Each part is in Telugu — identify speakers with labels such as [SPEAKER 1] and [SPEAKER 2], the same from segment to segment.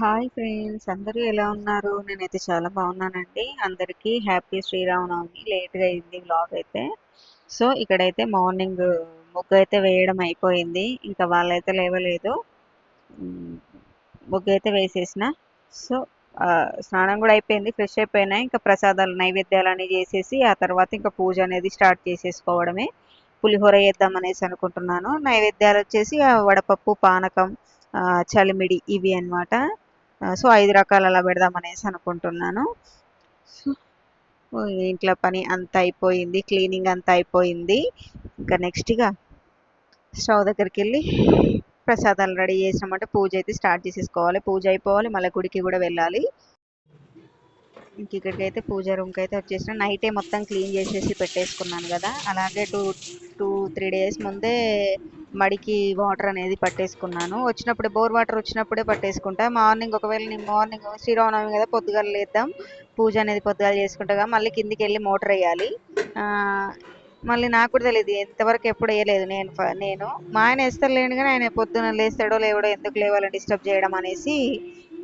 [SPEAKER 1] హాయ్ ఫ్రెండ్స్ అందరూ ఎలా ఉన్నారు? నేనైతే చాలా బాగున్నానండి. అందరికీ హ్యాపీ శ్రీరామనవమి లేట్గా అయింది వ్లాగ్ అయితే. సో ఇక్కడైతే మార్నింగ్ ముగ్గు అయితే వేయడం అయిపోయింది. ఇంకా వాళ్ళైతే లేవలేదు. ముగ్గు అయితే వేసేసిన. సో స్నానం కూడా అయిపోయింది ఫ్రెష్ అయిపోయినా ఇంకా ప్రసాదాలు నైవేద్యాలు అన్నీ చేసేసి ఆ తర్వాత ఇంకా పూజ అనేది స్టార్ట్ చేసేసుకోవడమే. పులిహోర వేద్దాం అనేసి అనుకుంటున్నాను. నైవేద్యాలు వచ్చేసి ఆ వడపప్పు పానకం చలిమిడి ఇవి అన్నమాట. సో ఐదు రకాలు అలా పెడదాం అనేసి అనుకుంటున్నాను. ఇంట్లో పని అంతా అయిపోయింది క్లీనింగ్ అంతా అయిపోయింది. ఇంకా నెక్స్ట్గా స్టవ్ దగ్గరికి వెళ్ళి ప్రసాదాలు రెడీ చేసినామంటే పూజ అయితే స్టార్ట్ చేసేసుకోవాలి. పూజ అయిపోవాలి మళ్ళీ గుడికి కూడా వెళ్ళాలి. ఇంక ఇక్కడికి అయితే పూజ రూమ్కి అయితే వచ్చేసిన. నైటే మొత్తం క్లీన్ చేసేసి పెట్టేసుకున్నాను కదా. అలాగే టూ టూ త్రీ డేస్ ముందే మడికి వాటర్ అనేది పట్టేసుకున్నాను. వచ్చినప్పుడే బోర్ వాటర్ వచ్చినప్పుడే పట్టేసుకుంటా. మార్నింగ్ ఒకవేళ నేను మార్నింగ్ శ్రీరామనవమి కదా పొద్దుగాల లేద్దాం. పూజ అనేది పొద్దుగాల చేసుకుంటా మళ్ళీ కిందికి వెళ్ళి మోటార్ వేయాలి. మళ్ళీ నాకు కూడా తెలియదు ఎంతవరకు ఎప్పుడు వేయలేదు నేను ఫ- నేను. మా ఆయన వేస్తారు లేని కానీ ఆయన పొద్దున లేస్తాడో లేవడో ఎందుకు లేవాలని డిస్టర్బ్ చేయడం అనేసి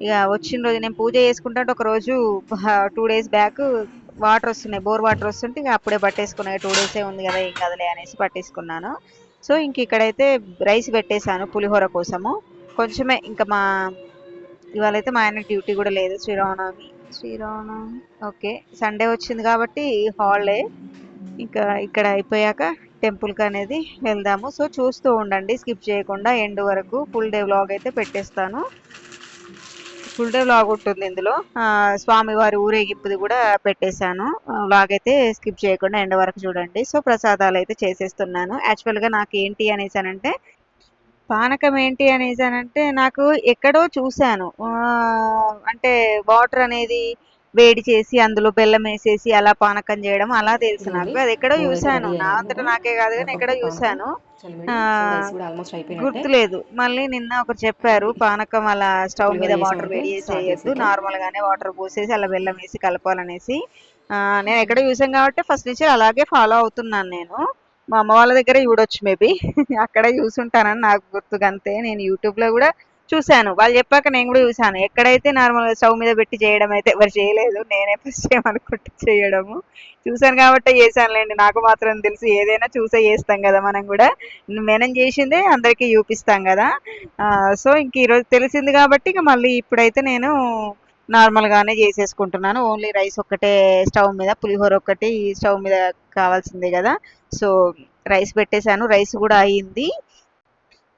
[SPEAKER 1] ఇక వచ్చిన రోజు నేను పూజ చేసుకుంటే ఒక రోజు టూ డేస్ బ్యాక్ వాటర్ వస్తున్నాయి బోర్ వాటర్ వస్తుంటే ఇక అప్పుడే పట్టేసుకున్నాయి. టూ డేసే ఉంది కదా ఏం కదలే అనేసి పట్టేసుకున్నాను. సో ఇంక ఇక్కడైతే రైస్ పెట్టేశాను పులిహోర కోసము. కొంచెమే ఇంకా మా ఇవాళ అయితే మా ఆయన డ్యూటీ కూడా లేదు శ్రీరామనవమి. శ్రీరామనవమి ఓకే. సండే వచ్చింది కాబట్టి హాలిడే. ఇంకా ఇక్కడ అయిపోయాక టెంపుల్కి అనేది వెళ్దాము. సో చూస్తూ ఉండండి స్కిప్ చేయకుండా ఎండ్ వరకు. ఫుల్ డే వ్లాగ్ అయితే పెట్టేస్తాను. ఫుల్ డే ఉంటుంది ఇందులో. స్వామివారి ఊరేగింపుది కూడా పెట్టేశాను. లాగ్ అయితే స్కిప్ చేయకుండా ఎండ వరకు చూడండి. సో ప్రసాదాలు అయితే చేసేస్తున్నాను. యాక్చువల్గా నాకు ఏంటి అనేసానంటే పానకం ఏంటి అనేసానంటే నాకు ఎక్కడో చూశాను. అంటే వాటర్ అనేది వేడి చేసి అందులో బెల్లం వేసేసి అలా పానకం చేయడం అలా తెలుసు నాకు. అది ఎక్కడో చూశాను. నా అంతటా నాకే కాదు కానీ ఎక్కడో చూశాను. ఆ, గుర్తులేదు. మళ్ళీ నిన్న ఒకరు చెప్పారు పానకం అలా స్టవ్ మీద వాటర్ వేడి చేసి
[SPEAKER 2] చేసేద్దాం.
[SPEAKER 1] నార్మల్ గానే వాటర్ పోసేసి అలా బెల్లం వేసి కలపాలనేసి. ఆ, నేను ఎక్కడ చూసాను కాబట్టి ఫస్ట్ నుంచి అలాగే ఫాలో అవుతున్నాను నేను. మా అమ్మ వాళ్ళ దగ్గర చూడొచ్చు మేబీ. అక్కడే చూసుంటానని నాకు గుర్తుకంతే నేను యూట్యూబ్లో కూడా చూశాను. వాళ్ళు చెప్పాక నేను కూడా చూశాను. ఎక్కడైతే నార్మల్గా స్టవ్ మీద పెట్టి చేయడం అయితే ఎవరు చేయలేదు. నేనే ఫస్ట్ టైం అనుకుంటే చేయడము. చూశాను కాబట్టి చేశానులేండి. నాకు మాత్రం తెలిసి ఏదైనా చూసే చేస్తాం కదా మనం కూడా. మనం చేసిందే అందరికీ చూపిస్తాం కదా. సో ఇంక ఈరోజు తెలిసింది కాబట్టి ఇక మళ్ళీ ఇప్పుడైతే నేను నార్మల్గానే చేసేసుకుంటున్నాను. ఓన్లీ రైస్ ఒక్కటే స్టవ్ మీద పులిహోర ఒక్కటి స్టవ్ మీద కావాల్సిందే కదా. సో రైస్ పెట్టేశాను. రైస్ కూడా అయ్యింది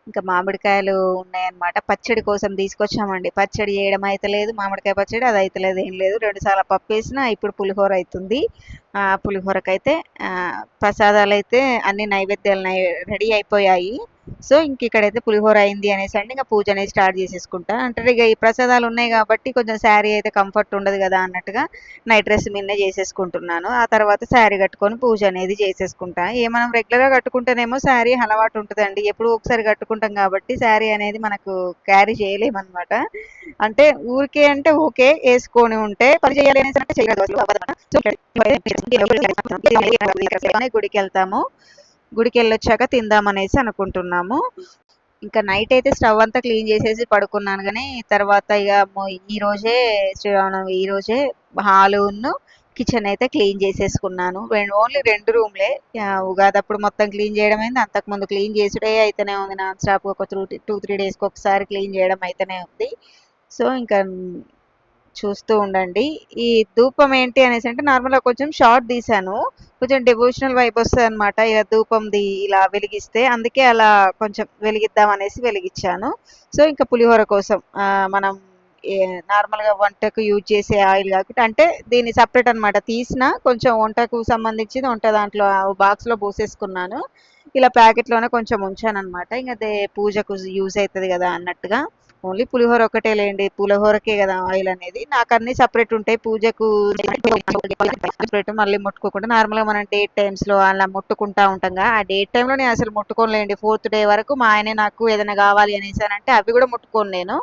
[SPEAKER 1] ఇంకా మామిడికాయలు ఉన్నాయన్నమాట. పచ్చడి కోసం తీసుకొచ్చామండి. పచ్చడి చేయడం అయితలేదు. మామిడికాయ పచ్చడి అది అయితలేదు ఏం లేదు. రెండు సార్లు పప్పు వేసిన ఇప్పుడు పులిహోర అవుతుంది పులిహోరకైతే ప్రసాదాలు అయితే అన్ని నైవేద్యాలు రెడీ అయిపోయాయి. సో ఇంక ఇక్కడైతే పులిహోర అయింది అనేసి అంటే ఇంకా పూజ అనేది స్టార్ట్ చేసేసుకుంటా. అంటే ఇక ఈ ప్రసాదాలు ఉన్నాయి కాబట్టి కొంచెం శారీ అయితే కంఫర్ట్ ఉండదు కదా అన్నట్టుగా నైట్ డ్రెస్ మిన్నే చేసేసుకుంటున్నాను. ఆ తర్వాత శారీ కట్టుకొని పూజ అనేది చేసేసుకుంటా. ఏ మనం రెగ్యులర్గా కట్టుకుంటేనేమో శారీ అలవాటు ఉంటుందండి. ఎప్పుడు ఒకసారి కట్టుకుంటాం కాబట్టి శారీ అనేది మనకు క్యారీ చేయలేమన్నమాట. అంటే ఊరికే అంటే ఓకే వేసుకొని ఉంటే పని చేయాలి అనేసి అంటే చేయలేదు గుడికి వెళ్తాము. గుడికి వెళ్ళొచ్చాక తిందామనేసి అనుకుంటున్నాము. ఇంకా నైట్ అయితే స్టవ్ అంతా క్లీన్ చేసేసి పడుకున్నాను కానీ తర్వాత ఇక ఈ రోజే శ్రీరామనవమి ఈ రోజే హాలును కిచెన్ అయితే క్లీన్ చేసేసుకున్నాను. ఓన్లీ రెండు రూమ్లే. ఉగాది అప్పుడు మొత్తం క్లీన్ చేయడం అయింది అంతకుముందు క్లీన్ చేసుడే అయితేనే ఉంది. నాన్ స్టాప్ ఒక టూ టూ త్రీ డేస్కి ఒకసారి క్లీన్ చేయడం అయితేనే ఉంది. సో ఇంకా చూస్తూ ఉండండి. ఈ ధూపం ఏంటి అనేసి అంటే నార్మల్గా కొంచెం షార్ట్ తీశాను. కొంచెం డివోషనల్ వైబ్ వస్తుంది అనమాట ఇక ధూపంది ఇలా వెలిగిస్తే అందుకే అలా కొంచెం వెలిగిద్దాం అనేసి వెలిగించాను. సో ఇంకా పులిహోర కోసం మనం నార్మల్గా గా వంటకు యూజ్ చేసే ఆయిల్ కాబట్టి అంటే దీన్ని సపరేట్ అన్నమాట. తీసిన కొంచెం వంటకు సంబంధించింది వంట దాంట్లో బాక్స్లో పోసేసుకున్నాను. ఇలా ప్యాకెట్లోనే కొంచెం ఉంచాను అనమాట ఇంకా అదే పూజకు యూజ్ అవుతుంది కదా అన్నట్టుగా. ఓన్లీ పులిహోర ఒకటే లేండి. పులిహోరకే కదా ఆయిల్ అనేది. నాకు అన్ని సపరేట్ ఉంటాయి. పూజకు సపరేట్ మళ్ళీ ముట్టుకోకుండా నార్మల్గా మనం డేట్ టైమ్స్లో అలా ముట్టుకుంటా ఉంటాం ఆ డేట్ టైంలో నేను అసలు ముట్టుకోలేండి ఫోర్త్ డే వరకు మా ఆయనే నాకు ఏదైనా కావాలి అనేసి అంటే అవి కూడా ముట్టుకోను నేను.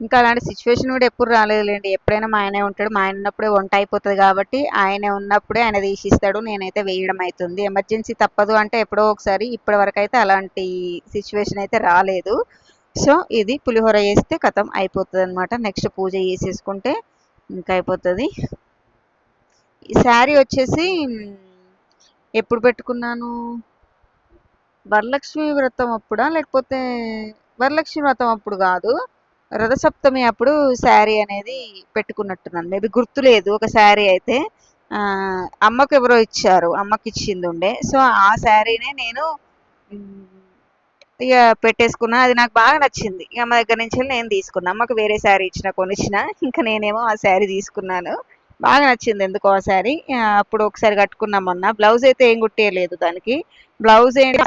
[SPEAKER 1] ఇంకా అలాంటి సిచ్యువేషన్ కూడా ఎప్పుడు రాలేదులేండి ఎప్పుడైనా మా ఆయనే ఉంటాడు. మా ఆయన ఉన్నప్పుడే వంట అయిపోతుంది కాబట్టి ఆయనే ఉన్నప్పుడే ఆయన తీసిస్తాడు. నేనైతే వేయడం అవుతుంది ఎమర్జెన్సీ తప్పదు అంటే ఎప్పుడో ఒకసారి ఇప్పటి వరకు అయితే అలాంటి సిచ్యువేషన్ అయితే రాలేదు. సో ఇది పులిహోర వేస్తే కథం అయిపోతుంది అనమాట నెక్స్ట్ పూజ చేసేసుకుంటే ఇంకా అయిపోతుంది. ఈ శారీ వచ్చేసి ఎప్పుడు పెట్టుకున్నాను? వరలక్ష్మి వ్రతం అప్పుడా? లేకపోతే వరలక్ష్మి వ్రతం అప్పుడు కాదు. రథసప్తమి అప్పుడు శారీ అనేది పెట్టుకున్నట్టున్నాను. మేబీ గుర్తులేదు ఒక శారీ అయితే. అమ్మకు ఎవరో ఇచ్చారు. అమ్మకి ఇచ్చింది ఉండే. సో ఆ శారీనే నేను ఇక పెట్టేసుకున్నా. అది నాకు బాగా నచ్చింది. ఇక అమ్మ దగ్గర నుంచి నేను తీసుకున్నా. అమ్మకు వేరే శారీ ఇచ్చిన కొనిచ్చిన. ఇంకా నేనేమో ఆ శారీ తీసుకున్నాను. బాగా నచ్చింది ఎందుకో ఆ శారీ. అప్పుడు ఒకసారి కట్టుకున్నాం మొన్న. బ్లౌజ్ అయితే ఏం కుట్టేయలేదు దానికి. బ్లౌజ్ ఏంటి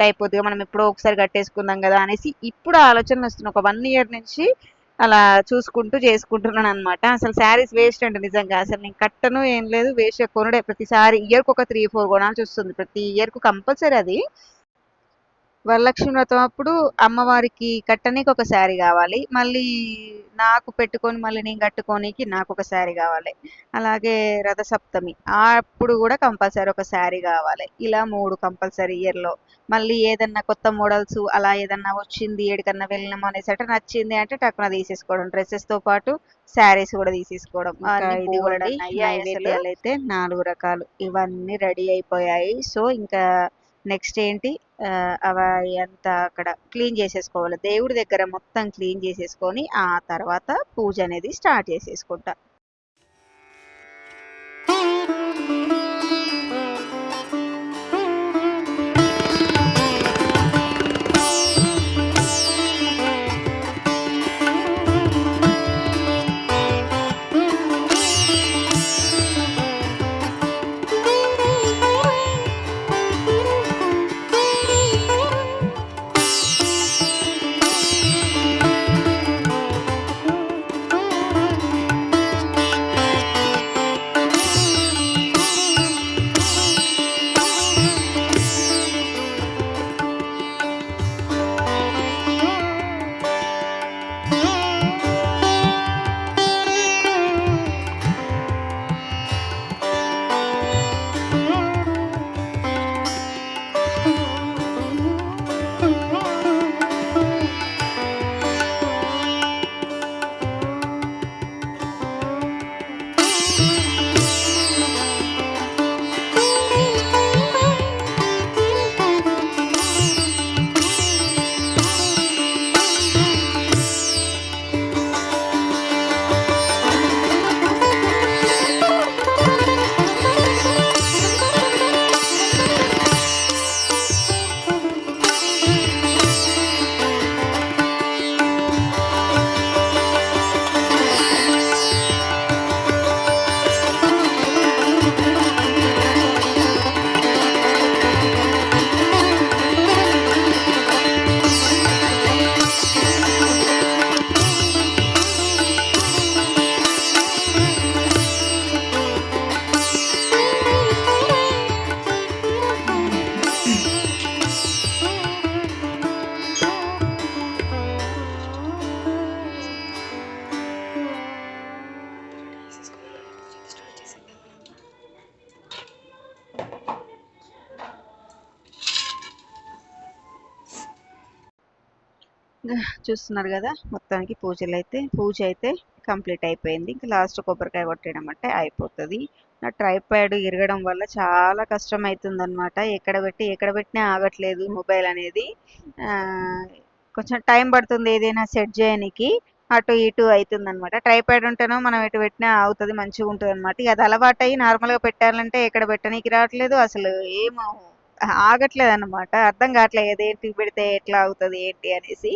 [SPEAKER 1] అయిపోతుంది మనం ఎప్పుడో ఒకసారి కట్టేసుకుందాం కదా అనేసి ఇప్పుడు ఆలోచన వస్తుంది ఒక వన్ ఇయర్ నుంచి అలా చూసుకుంటూ చేసుకుంటున్నాను అనమాట అసలు శారీస్ వేస్ట్ అండి నిజంగా. అసలు నేను కట్టను ఏం లేదు వేస్ట్ కొనడే. ప్రతిసారి ఇయర్కి ఒక త్రీ ఫోర్ కొనాల్సి వస్తుంది. ప్రతి ఇయర్కు కంపల్సరీ అది. వరలక్ష్మి వ్రతం అప్పుడు అమ్మవారికి కట్టనీకి ఒక శారీ కావాలి. మళ్ళీ నాకు పెట్టుకొని మళ్ళీ నేను కట్టుకోనికి నాకు ఒక శారీ కావాలి. అలాగే రథసప్తమి అప్పుడు కూడా కంపల్సరీ ఒక శారీ కావాలి. ఇలా మూడు కంపల్సరీ ఇయర్లో. మళ్ళీ ఏదన్నా కొత్త మోడల్స్ అలా ఏదన్నా వచ్చింది ఏడికన్నా వెళ్ళినాము అనేసట నచ్చింది అంటే టక్కున తీసేసుకోవడం. డ్రెస్సెస్తో పాటు శారీస్ కూడా తీసేసుకోవడం. ఇది కూడా అయితే నాలుగు రకాలు. ఇవన్నీ రెడీ అయిపోయాయి. సో ఇంకా నెక్స్ట్ ఏంటి? అవి అంతా అక్కడ క్లీన్ చేసేసుకోవాలి. దేవుడి దగ్గర మొత్తం క్లీన్ చేసేసుకొని ఆ తర్వాత పూజ అనేది స్టార్ట్ చేసేసుకుంటా. చూస్తున్నారు కదా మొత్తానికి పూజలు అయితే పూజ అయితే కంప్లీట్ అయిపోయింది. ఇంకా లాస్ట్ కొబ్బరికాయ కొట్టడం అంటే అయిపోతుంది. నా ట్రైప్యాడ్ ఇరగడం వల్ల చాలా కష్టం అవుతుంది అనమాట ఎక్కడ పెట్టి ఎక్కడ పెట్టినా ఆగట్లేదు మొబైల్ అనేది. ఆ, కొంచెం టైం పడుతుంది ఏదైనా సెట్ చేయడానికి అటు ఇటు అవుతుంది అనమాట ట్రైప్యాడ్ ఉంటేనో మనం ఎటు పెట్టినా అవుతుంది మంచిగా ఉంటుంది అనమాట అది అలవాటు అయ్యి నార్మల్గా పెట్టాలంటే ఎక్కడ పెట్టనీకి రావట్లేదు. అసలు ఏమో ఆగట్లేదు అనమాట అర్థం కావట్లేదు ఏదేంటి పెడితే ఎట్లా అవుతుంది ఏంటి అనేసి.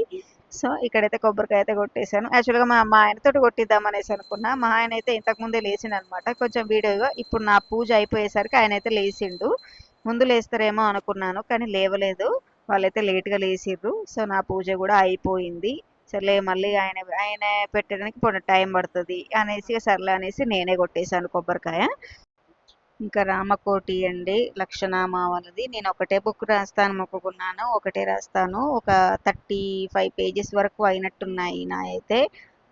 [SPEAKER 1] సో ఇక్కడైతే కొబ్బరికాయ అయితే కొట్టేశాను. యాక్చువల్గా మా మా ఆయనతో కొట్టిద్దాం అనేసి అనుకున్నా. మా ఆయన అయితే ఇంతకుముందే లేచిండు అనమాట కొంచెం వీడియోగా ఇప్పుడు నా పూజ అయిపోయేసరికి ఆయన అయితే లేచిండు. ముందు లేస్తారేమో అనుకున్నాను కానీ లేవలేదు. వాళ్ళైతే లేట్గా లేచిర్రు సో నా పూజ కూడా అయిపోయింది. సర్లే మళ్ళీ ఆయన ఆయన పెట్టడానికి కొంచెం టైం పడుతుంది అనేసి సర్లే అనేసి నేనే కొట్టేశాను కొబ్బరికాయ. ఇంకా రామకోటి అండి లక్షణామావళది నేను ఒకటే బుక్ రాస్తాను మొక్కుకున్నాను. ఒకటే రాస్తాను. ఒక థర్టీ ఫైవ్ పేజెస్ వరకు అయినట్టున్నాయి నా అయితే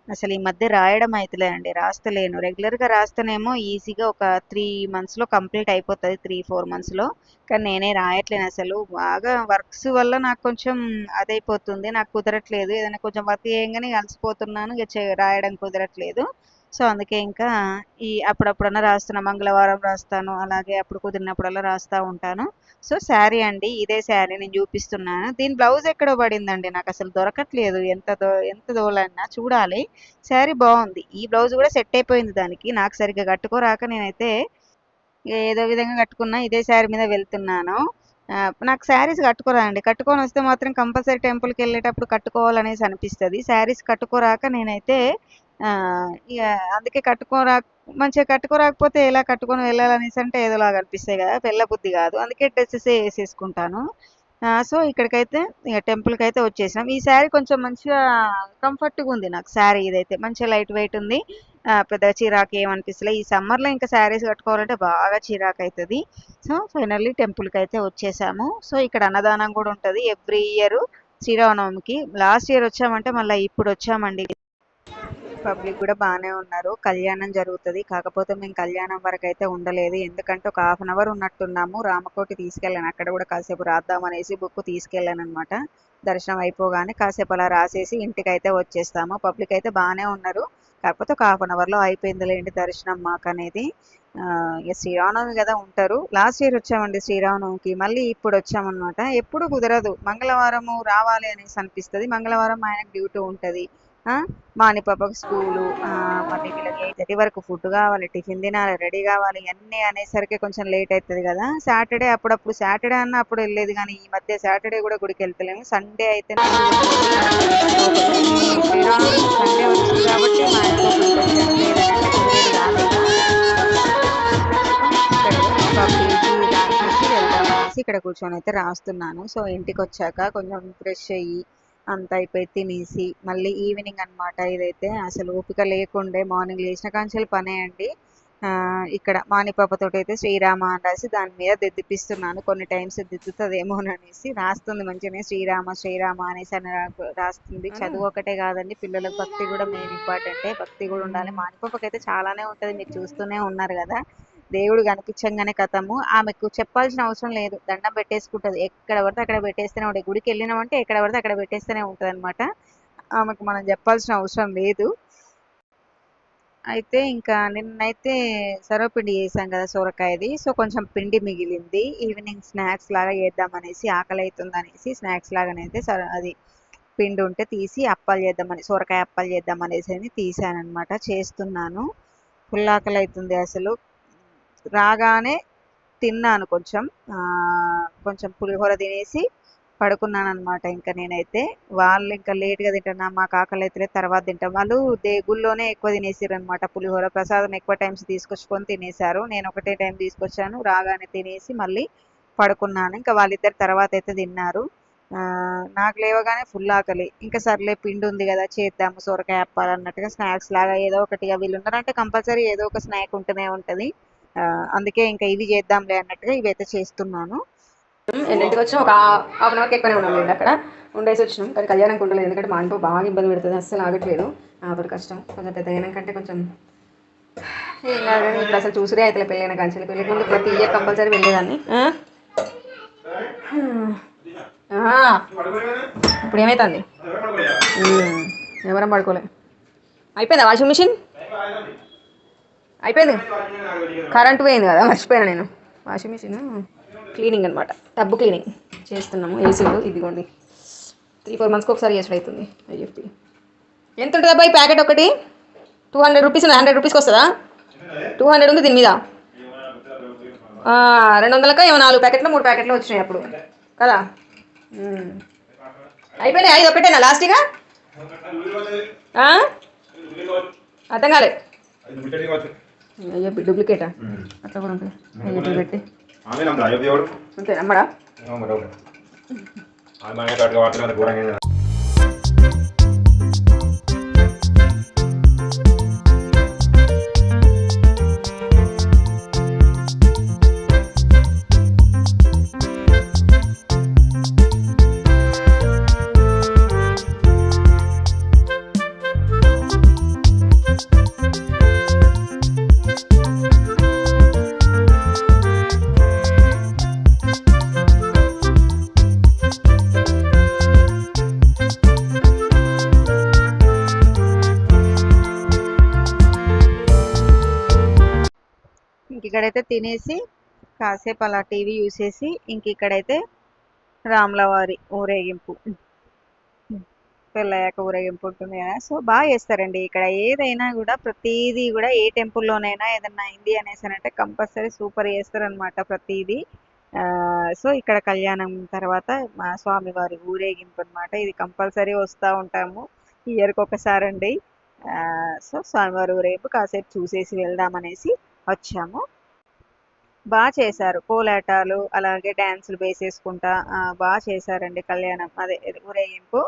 [SPEAKER 1] అసలు ఈ మధ్య రాయడం అయితలేదండి రాస్తలేను. రెగ్యులర్గా రాస్తేనేమో ఈజీగా ఒక త్రీ మంత్స్లో కంప్లీట్ అయిపోతుంది త్రీ ఫోర్ మంత్స్లో కానీ నేనే రాయట్లేను అసలు. బాగా వర్క్స్ వల్ల నాకు కొంచెం అదైపోతుంది. నాకు కుదరట్లేదు. ఏదైనా కొంచెం వర్క్ చేయగానే అలసిపోతున్నాను ఇక రాయడం కుదరట్లేదు. సో అందుకే ఇంకా ఈ అప్పుడప్పుడన్నా రాస్తున్నా మంగళవారం రాస్తాను అలాగే అప్పుడు కుదిరినప్పుడల్లా రాస్తూ ఉంటాను. సో శారీ అండి ఇదే శారీ నేను చూపిస్తున్నాను. దీని బ్లౌజ్ ఎక్కడో పడిందండి నాకు అసలు దొరకట్లేదు. ఎంత దో ఎంత దోలన్నా చూడాలి. శారీ బాగుంది. ఈ బ్లౌజ్ కూడా సెట్ అయిపోయింది దానికి. నాకు సరిగ్గా కట్టుకోరాక నేనైతే ఏదో విధంగా కట్టుకున్నా ఇదే శారీ మీద వెళ్తున్నాను. నాకు శారీస్ కట్టుకోరాండి కట్టుకొని వస్తే మాత్రం కంపల్సరీ టెంపుల్కి వెళ్ళేటప్పుడు కట్టుకోవాలనేసి అనిపిస్తుంది. శారీస్ కట్టుకోరాక నేనైతే ఇక అందుకే కట్టుకోరా మంచిగా కట్టుకోరాకపోతే ఎలా కట్టుకొని వెళ్ళాలనేసి అంటే ఏదోలాగా అనిపిస్తాయి కదా వెళ్ళబుద్ధి కాదు. అందుకే డ్రెస్సెస్ వేసేసుకుంటాను. సో ఇక్కడికైతే ఇక టెంపుల్కి అయితే వచ్చేసినాం. ఈ శారీ కొంచెం మంచిగా కంఫర్ట్గా ఉంది నాకు శారీ ఇదైతే. మంచిగా లైట్ వెయిట్ ఉంది. పెద్ద చిరాకు ఏమనిపిస్తలే ఈ సమ్మర్లో ఇంకా శారీస్ కట్టుకోవాలంటే బాగా చిరాకు అవుతుంది సో ఫైనల్లీ టెంపుల్కి అయితే వచ్చేసాము. సో ఇక్కడ అన్నదానం కూడా ఉంటుంది. ఎవ్రీ ఇయర్ శ్రీరామనవమికి. లాస్ట్ ఇయర్ వచ్చామంటే మళ్ళీ ఇప్పుడు వచ్చామండి. పబ్లిక్ కూడా బాగానే ఉన్నారు. కళ్యాణం జరుగుతుంది. కాకపోతే మేము కళ్యాణం వరకు అయితే ఉండలేదు. ఎందుకంటే ఒక హాఫ్ అన్ అవర్ ఉన్నట్టున్నాము. రామకోటి తీసుకెళ్ళాను. అక్కడ కూడా కాసేపు రాద్దాం అనేసి బుక్ తీసుకెళ్ళాను అనమాట దర్శనం అయిపోగానే కాసేపు అలా రాసేసి ఇంటికి అయితే వచ్చేస్తాము. పబ్లిక్ అయితే బాగానే ఉన్నారు. కాకపోతే ఒక హాఫ్ అన్ అవర్లో అయిపోయిందిలేండి దర్శనం మాకు అనేది ఇక శ్రీరామనవమి కదా ఉంటారు. లాస్ట్ ఇయర్ వచ్చామండి శ్రీరామనవమికి. మళ్ళీ ఇప్పుడు వచ్చామన్నమాట. ఎప్పుడు కుదరదు. మంగళవారము రావాలి అనేసి అనిపిస్తుంది. మంగళవారం ఆయనకు డ్యూటీ ఉంటుంది. మాని పాపకు స్కూలు మళ్ళీ వీళ్ళకి ఎయిట్ థర్టీ వరకు ఫుడ్ కావాలి టిఫిన్ తినాలి రెడీ కావాలి అన్నీ అనేసరికి కొంచెం లేట్ అవుతుంది కదా. సాటర్డే అప్పుడప్పుడు సాటర్డే అన్న అప్పుడు వెళ్ళేది కానీ ఈ మధ్య సాటర్డే కూడా గుడికి వెళ్తలేము. సండే అయితే సండే వచ్చింది కాబట్టి మా ఇంట్లో వెళ్దాం అనేసి ఇక్కడ కూర్చొని అయితే రాస్తున్నాను. సో ఇంటికి వచ్చాక కొంచెం ఫ్రెష్ అయ్యి అంత అయిపోయి తినేసి మళ్ళీ ఈవినింగ్ అన్నమాట ఇదైతే. అసలు ఓపిక లేకుండే మార్నింగ్ లేచిన కాంచెలు పనే అండి. ఆ, ఇక్కడ మానిపాపతో అయితే శ్రీరామ అని రాసి దాని మీద దిద్దిపిస్తున్నాను. కొన్ని టైమ్స్ దిద్దుతుందేమో అనేసి రాస్తుంది మంచిగానే శ్రీరామ శ్రీరామ అనేసి అని రాస్తుంది. చదువు ఒకటే కాదండి. పిల్లలకు భక్తి కూడా మెయిన్ ఇంపార్టెంటే. భక్తి కూడా ఉండాలి. మానిపాపకి అయితే చాలానే ఉంటుంది. మీరు చూస్తూనే ఉన్నారు కదా. దేవుడు కనిపించంగానే కథము. ఆమెకు చెప్పాల్సిన అవసరం లేదు. దండం పెట్టేసుకుంటుంది. ఎక్కడ పడితే అక్కడ పెట్టేస్తూనే ఉంటుంది. గుడికి వెళ్ళినామంటే ఎక్కడ పడితే అక్కడ పెట్టేస్తూనే ఉంటుంది అనమాట ఆమెకు మనం చెప్పాల్సిన అవసరం లేదు. అయితే ఇంకా నిన్నైతే సర్వపిండి చేసాం కదా సొరకాయది. సో కొంచెం పిండి మిగిలింది. ఈవినింగ్ స్నాక్స్ లాగా చేద్దాం అనేసి ఆకలి అవుతుంది అనేసి స్నాక్స్ లాగానైతే సర అది పిండి ఉంటే తీసి అప్పాలు చేద్దామని సొరకాయ అప్పాలు చేద్దాం అనేసి అని తీసాను అనమాట చేస్తున్నాను. ఫుల్ ఆకలి అవుతుంది అసలు. రాగానే తిన్నాను కొంచెం. కొంచెం పులిహోర తినేసి పడుకున్నాను అనమాట ఇంకా నేనైతే. వాళ్ళు ఇంకా లేట్గా తింటాను మాకు ఆకలి అయితే తర్వాత తింటాం. వాళ్ళు దే గుళ్ళోనే ఎక్కువ తినేసారు అనమాట పులిహోర ప్రసాదం ఎక్కువ టైమ్స్ తీసుకొచ్చుకొని తినేశారు. నేను ఒకటే టైం తీసుకొచ్చాను. రాగానే తినేసి మళ్ళీ పడుకున్నాను. ఇంకా వాళ్ళిద్దరు తర్వాత అయితే తిన్నారు. నాకు లేవగానే ఫుల్ ఆకలి. ఇంకా సర్లే పిండి ఉంది కదా చేద్దాము. సొరకాయ అప్పాలన్నట్టుగా స్నాక్స్ లాగా ఏదో ఒకటి. వీళ్ళు ఉన్నారంటే కంపల్సరీ ఏదో ఒక స్నాక్ ఉంటూనే ఉంటుంది. అందుకే ఇంకా ఇవి చేద్దాంలే అన్నట్టుగా ఇవైతే చేస్తున్నాను.
[SPEAKER 2] ఎన్నింటికి వచ్చినా ఒక హాఫ్ అన్ అవర్కి ఎక్కువనే ఉన్నాం అక్కడ. ఉండేసి వచ్చినాం. కానీ కళ్యాణం ఉండలేదు ఎందుకంటే మా ఇంట్లో బాగా ఇబ్బంది పెడుతుంది. అస్సలు ఆగట్లేదు. అప్పుడు కష్టం. కొంచెం పెద్ద అయినాకంటే కొంచెం ఇప్పుడు అసలు చూసుడే అయితే పెళ్ళైన కంచెలు. పెళ్ళి ముందు ప్రతి ఇయర్ కంపల్సరీ వెళ్ళేదాన్ని. ఇప్పుడు ఏమవుతుంది ఎవరం పడుకోలే. అయిపోయిందా వాషింగ్ మిషన్? అయిపోయింది. కరెంట్ పోయింది కదా మర్చిపోయాను నేను. వాషింగ్ మిషన్ క్లీనింగ్ అనమాట టబ్బు క్లీనింగ్ చేస్తున్నాము. ఏసీలో ఇదిగోండి. త్రీ ఫోర్ మంత్స్కి ఒకసారి చేసుడు అవుతుంది ఐఎఫ్పి. ఎంత ఉంటుంది అబ్బాయి ప్యాకెట్ ఒకటి? టూ హండ్రెడ్ రూపీస్ హండ్రెడ్ రూపీస్కి వస్తుందా? టూ హండ్రెడ్ ఉంది దీని మీద. రెండు వందలక ఏమో నాలుగు ప్యాకెట్లు మూడు ప్యాకెట్లు వచ్చినాయి అప్పుడు. కదా? అయిపోయినాయి. ఐదు ఒకటేనా? లాస్ట్గా అర్థం కాలే. అయ్యో డూప్లికేటా? అట్లా కూడా ఉంటుంది? అయ్యో పెట్టి.
[SPEAKER 3] నమ్మడా?
[SPEAKER 1] ఇక్కడైతే తినేసి కాసేపు అలా టీవీ చూసేసి ఇంక ఇక్కడైతే రాములవారి ఊరేగింపు. పెళ్ళయ్యాక ఊరేగింపు ఉంటుంది కదా. సో బాగా చేస్తారండి. ఇక్కడ ఏదైనా కూడా ప్రతిదీ కూడా ఏ టెంపుల్లోనైనా ఏదైనా అయింది అనేసి అంటే కంపల్సరీ సూపర్ చేస్తారనమాట ప్రతిదీ. సో ఇక్కడ కళ్యాణం తర్వాత మా స్వామివారి ఊరేగింపు అనమాట ఇది కంపల్సరీ వస్తూ ఉంటాము. ఇయర్కి ఒకసారి అండి. సో స్వామివారి ఊరేపు కాసేపు చూసేసి వెళ్దామనేసి వచ్చాము. బాగా చేశారు. కోలాటాలు అలాగే డ్యాన్సులు వేసేసుకుంటా బాగా చేశారండి కళ్యాణం. అదే ఊరేగింపు.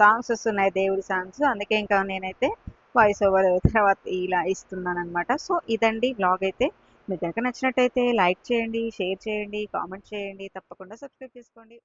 [SPEAKER 1] సాంగ్స్ వస్తున్నాయి దేవుడి సాంగ్స్. అందుకే ఇంకా నేనైతే వాయిస్ ఓవర్ తర్వాత ఇలా ఇస్తున్నాను అనమాట సో ఇదండి బ్లాగ్ అయితే. మీకు కనుక నచ్చినట్టయితే లైక్ చేయండి షేర్ చేయండి కామెంట్ చేయండి. తప్పకుండా సబ్స్క్రైబ్ చేసుకోండి.